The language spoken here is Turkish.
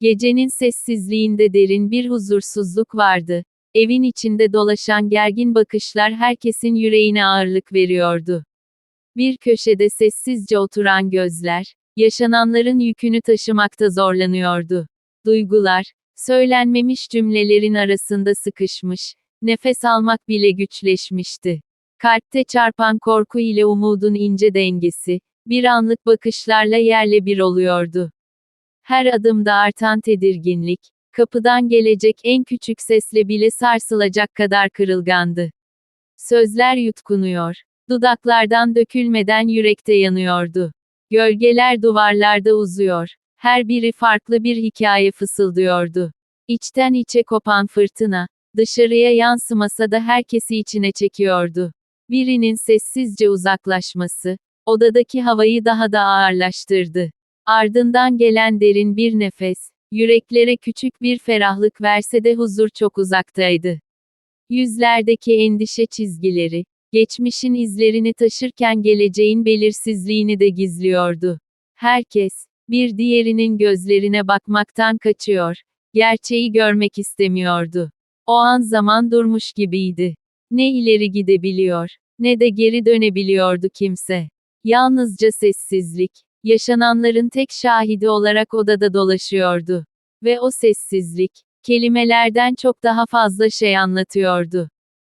Gecenin sessizliğinde derin bir huzursuzluk vardı. Evin içinde dolaşan gergin bakışlar herkesin yüreğine ağırlık veriyordu. Bir köşede sessizce oturan gözler, yaşananların yükünü taşımakta zorlanıyordu. Duygular, söylenmemiş cümlelerin arasında sıkışmış, nefes almak bile güçleşmişti. Kalpte çarpan korku ile umudun ince dengesi, bir anlık bakışlarla yerle bir oluyordu. Her adımda artan tedirginlik, kapıdan gelecek en küçük sesle bile sarsılacak kadar kırılgandı. Sözler yutkunuyor, dudaklardan dökülmeden yürekte yanıyordu. Gölgeler duvarlarda uzuyor, her biri farklı bir hikaye fısıldıyordu. İçten içe kopan fırtına, dışarıya yansımasa da herkesi içine çekiyordu. Birinin sessizce uzaklaşması, odadaki havayı daha da ağırlaştırdı. Ardından gelen derin bir nefes, yüreklere küçük bir ferahlık verse de huzur çok uzaktaydı. Yüzlerdeki endişe çizgileri, geçmişin izlerini taşırken geleceğin belirsizliğini de gizliyordu. Herkes, bir diğerinin gözlerine bakmaktan kaçıyor, gerçeği görmek istemiyordu. O an zaman durmuş gibiydi. Ne ileri gidebiliyor, ne de geri dönebiliyordu kimse. Yalnızca sessizlik, yaşananların tek şahidi olarak odada dolaşıyordu. Ve o sessizlik, kelimelerden çok daha fazla şey anlatıyordu.